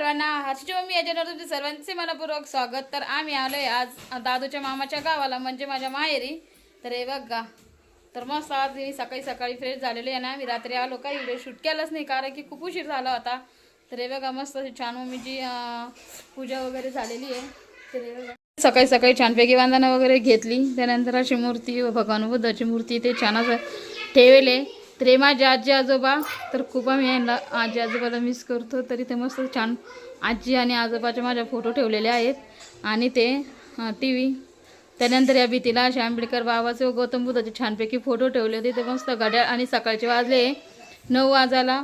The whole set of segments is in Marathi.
सर्वांना हर्षची मम्मी याच्यावर तुमचे सर्वांचे मनपूर्वक स्वागत. तर आम्ही आलोय आज दादूच्या मामाच्या गावाला म्हणजे माझ्या माहेरी. तर हे बघा तर मस्त आज मी सकाळी सकाळी फ्रेश झालेलो आहे ना. मी रात्री आलो काही व्हिडिओ शूट केलाच नाही कारण की खूप उशीर झाला होता. तर हे बघा मस्त अशी छान मम्मीची पूजा वगैरे झालेली आहे. तर हे बघा. सकाळी सकाळी छानपैकी बांधणं वगैरे घेतली. त्यानंतर अशी मूर्ती भगवान बुद्धाची मूर्ती ते छान असं ठेवले तरी माझे आजी आजोबा तर खूप आम्ही यांना आजी आजोबाला मिस करतो. तरी ते मस्त छान आजी आणि आजोबाचे माझ्या फोटो ठेवलेले आहेत. आणि ते टी व्ही त्यानंतर या भीतीला असे आंबेडकर बाबाचे व गौतम बुद्धाचे छानपैकी फोटो ठेवले होते. ते मस्त घड्याळ आणि सकाळचे वाजले. नऊ वाजायला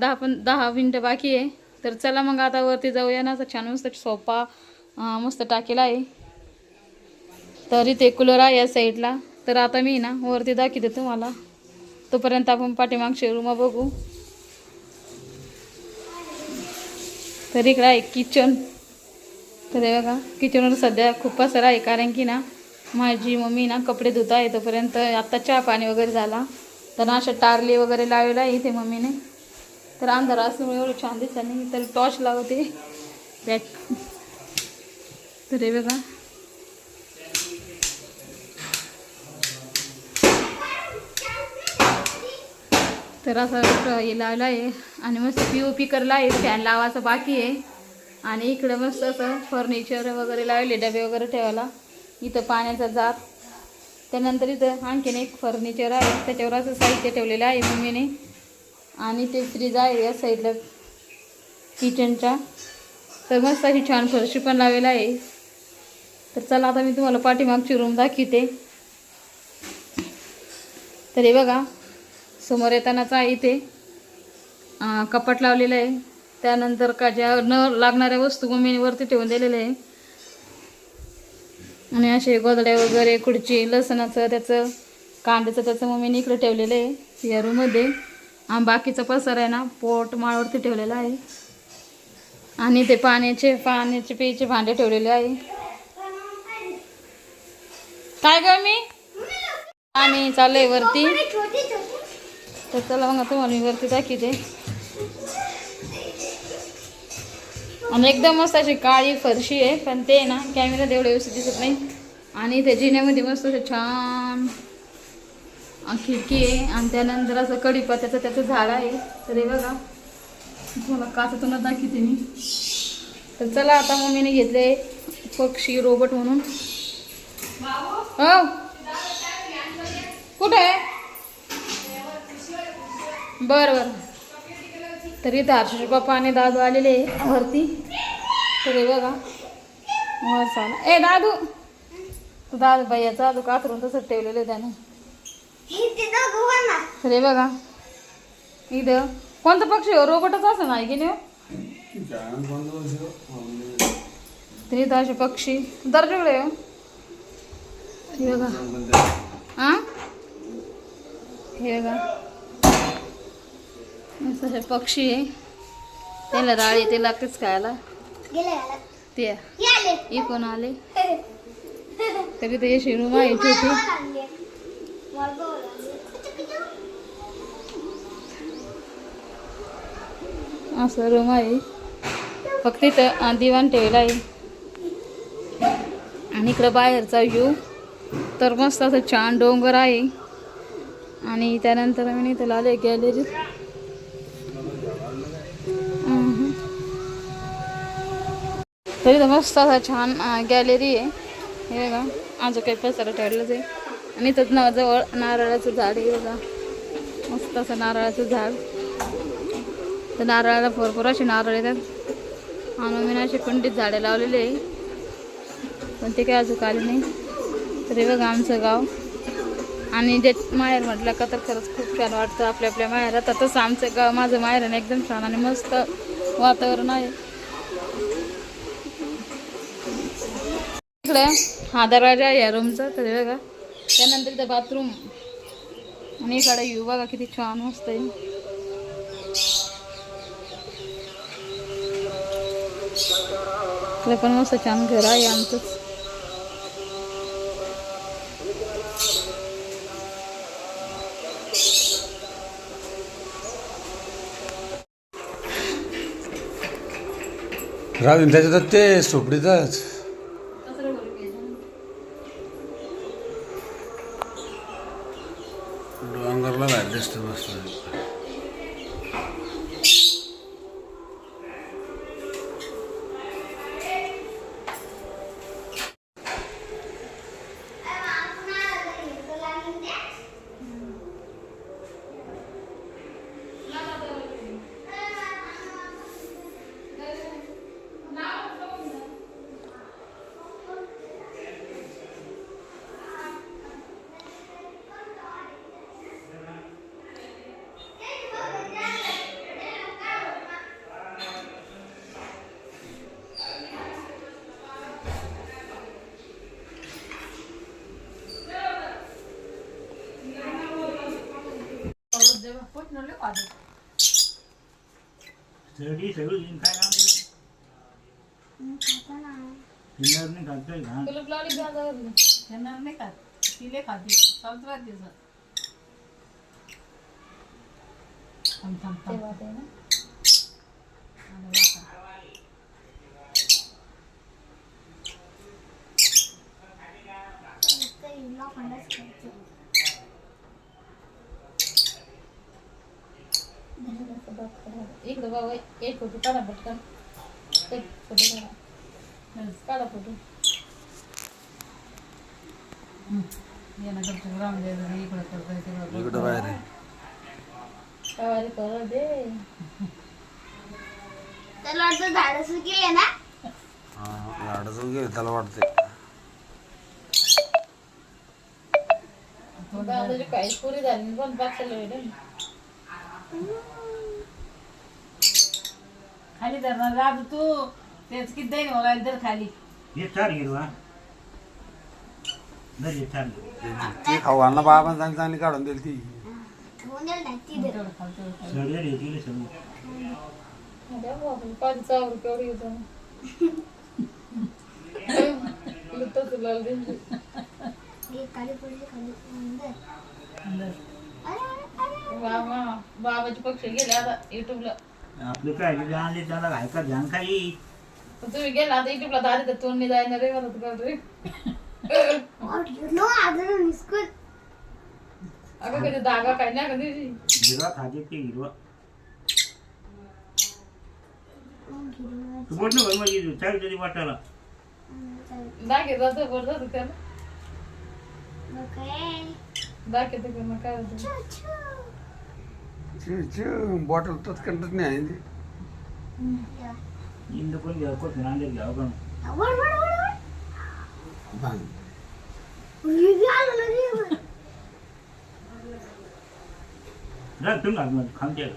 दहा पण दहा मिनटं बाकी आहे. तर चला मग आता वरती जाऊया ना. असं छान मस्त सोपा मस्त टाकेला आहे. तर इथे कूलर आहे या साईडला तर आता मी ना वरती दाखवते तुम्हाला. तोपर्यंत आपण पाठीमागचे रूम बघू. तर इकडं आहे किचन तर हे बघा किचनवर सध्या खूप असं आहे कारण की ना माझी मम्मी ना कपडे धुत आहे तोपर्यंत आत्ता चहा पाणी वगैरे झाला. तर ना अशा टारली वगैरे लावलेला आहे इथे मम्मीने. तर अंधार असल्यामुळे एवढं छान दिसत नाही तर टॉर्च लावते. बॅट तर हे बघा. तर असं हे लावलं आहे आणि मस्त पी ओ पी करला आहे फॅन लावायचं बाकी आहे. आणि इकडं मस्त असं फर्निचर वगैरे लावले डबे वगैरे ठेवायला. इथं पाण्याचा जात. त्यानंतर इथं आणखीन एक फर्निचर आहे. त्याच्यावर असं साहित्य ठेवलेलं आहे मम्मीने. आणि ते फ्रीज आहे या साईडला किचनच्या तर मस्त अशी छान फरशी पण लावलेला आहे. तर चला आता मी तुम्हाला पाठीमागची रूम दाखवते. तर हे बघा. समोर येतानाच आहे इथे. कपाट लावलेलं आहे. त्यानंतर का ज्या न लागणाऱ्या वस्तू मम्मीने वरती ठेवून दिलेल्या आहे. आणि असे गोदड्या वगैरे खुर्ची लसणाचं त्याचं कांद्याचं त्याचं मम्मीने इकडे ठेवलेलं आहे. या रूममध्ये आणि बाकीचं पसर आहे ना पोट माळवरती ठेवलेलं आहे. आणि ते पाण्याचे पाण्याचे पेचे भांडे ठेवलेले आहे. काय ग मी? आम्ही चाललंय वरती. तर चला मग तुम्हाला मी वरती दाखवते. आणि एकदम मस्त अशी काळी फरशी आहे पण ते ना कॅमेरा एवढं व्यवस्थित दिसत नाही. आणि त्या जिन्यामध्ये मस्त असं छान खिडकी आहे. आणि त्यानंतर असं कडीपत्त्याचं त्याचं झाड आहे. तर हे बघा तुम्हाला काचातूनच दाखवते मी. तर चला आता मम्मीने घेतले पक्षी रोबोट म्हणून. हो. कुठे आहे? बरं बरं. तरी इथं हर्षश पप्पा आणि दादू आलेले वरती. तर बघा. वर चाला. ए दादू! तू दादू भैयाचा दादू कातरून तसंच ठेवलेलं त्यानं. तर बघा. इथं. कोणता पक्षी हो? रोबोटच असं नाही की नाही हो? तर असे पक्षी. हो. हे बघा. हां हे बघा. असे पक्षी आहे. त्याला राळी ते लागतेच खायला. ते इकून आले. तरी ते अशी रूम आहे छोटी असं रूम आहे. फक्त इथं दिवाण ठेवलं आहे. आणि इकडं बाहेरचा व्ह्यू तर मस्त असं छान डोंगर आहे. आणि त्यानंतर मी इथं आले गॅलरीत तरी तर मस्त असं छान गॅलरी आहे. हे बघा अजून काही पसारा ठेवलंच आहे. आणि इथंच ना जवळ नारळाचं झाड आहे बघा. मस्त असं नारळाचं झाड. तर नारळाला भरपूर असे नारळ येतात. आणि मी असे कुंडीत झाडे लावलेले आहे. पण ते काय अजून आले नाही. तरी बघा आमचं गाव. आणि जे माहेर म्हटलं का तर खरंच खूप छान वाटतं. आपल्या आपल्या माहेरात. तर तसं आमचं गाव माझं माहेर एकदम छान आणि मस्त वातावरण आहे. इकडे. हा दरवाजा आहे या रूमचा तर बघा. त्यानंतर इथं बाथरूम आणि इकडे येऊ बघा किती छान मस्त आहे. इकडे पण मस्त छान घर आहे आमचंच राहू त्याच्यात ते सुपडीतच डोंगरला भारी दिसतं मस्त पाऊस जेव्हा पोचणार लय वाजत. सगळी सगळी येईन काय काम केलं किल्ल्यावर नाही खातोय घाण कुलूप लावली गाजावरली. येणार नाही खात तिले खाते संत्रात दिवसात थांब थांब थांब आलं बघा. इकडं बाबा एक फोटो काढा पटकन. एक फोटो काढा. काढा फोटो. इकडं बाहेर कर दे. त्याला वाटतं झाडं सुकेले ना? हा झाडाचं गेलं त्याला वाटते काही पुरी झाली पण वेळ खाली धरणार राहतो तू. तेच किती देईन मला तर खाली. हे चार हिरवा दर हे चार ती खाऊ आणला बाबा चांगली चांगली काढून दिली ती. ठेवून द्याल ना ती दे. तेवढं खाल तेवढं खाल सगळे. रेतीले सगळे अरे बापरे, पाच सहा रुपये केवढी येतो लुटत तुला बाबा बाबाचे पक्ष गेले आता युट्यूबला आपलं काय आणले त्याला काय का ध्यान खाई तुम्ही गेला आता युट्यूबला दारी तर तोंड जायना रे मला तुला रे? अगं कधी दागा काय नाही हिरवा खाते ते हिरवा. तू तरी वाटायला. दाखे जातो बरं जातो त्याला. मग काय? होतं. बॉटल कंटत नाही आहे ती. इंद पण घ्यावं कोण आणले घ्यावं पण वड, वड, वड, वड. भांग. बी आलं ना रे. जा तुम्ही आतमध्ये खामते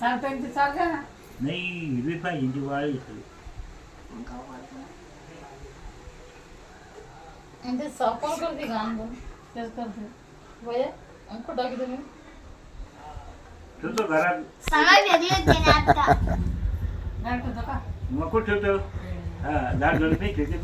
सांगता ते चालतं ना नाही हिरवी पाहिजे ती वाळी मग वाटलं? आणि ते करते तेच करते अंक टाकी तुम्ही ठेवतो घरात. सगळं वेगळे होते ना आता. मग कुठं ठेवतो? हा नाही ठेवते